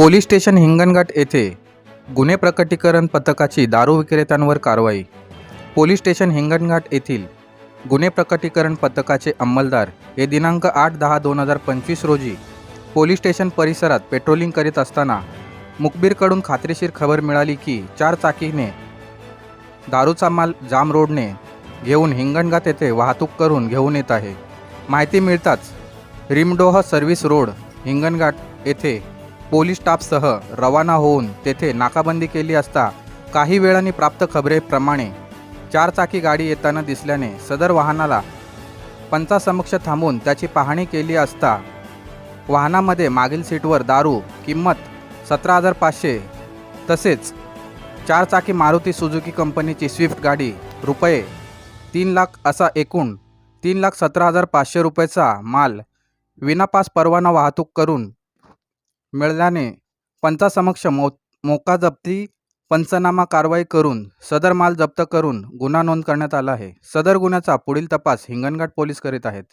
Police station Hinganghat येथे गुन्हे प्रकटीकरण पथकाची दारू विक्रेत्यांवर कारवाई. पोलीस स्टेशन हिंगणघाट येथील गुन्हे प्रकटीकरण पथकाचे अंमलदार हे दिनांक आठ दहा दोन हजार पंचवीस रोजी पोलीस स्टेशन परिसरात पेट्रोलिंग करीत असताना मुखबीरकडून खात्रीशीर खबर मिळाली की चार चाकीने दारूचा माल जाम रोडने घेऊन हिंगणघाट येथे वाहतूक करून घेऊन येत आहे. माहिती मिळताच रिमडोह सर्व्हिस रोड हिंगणघाट येथे पोलीस स्टाफसह रवाना होऊन तेथे नाकाबंदी केली असता काही वेळाने प्राप्त खबरेप्रमाणे चारचाकी गाडी येताना दिसल्याने सदर वाहनाला पंचासमक्ष थांबून त्याची पाहणी केली असता वाहनामध्ये मागील सीटवर दारू किंमत सतरा हजार पाचशे तसेच चारचाकी मारुती सुझुकी कंपनीची स्विफ्ट गाडी रुपये तीन लाख असा एकूण तीन लाख सतरा हजार पाचशे रुपयाचा माल विनापास परवाना वाहतूक करून मिळाल्याने पंचासमक्ष मो मोका जप्ती पंचनामा कारवाई करून सदर माल जप्त करून गुन्हा नोंद करण्यात आला आहे. सदर गुन्ह्याचा पुढील तपास हिंगणघाट पोलीस करीत आहेत.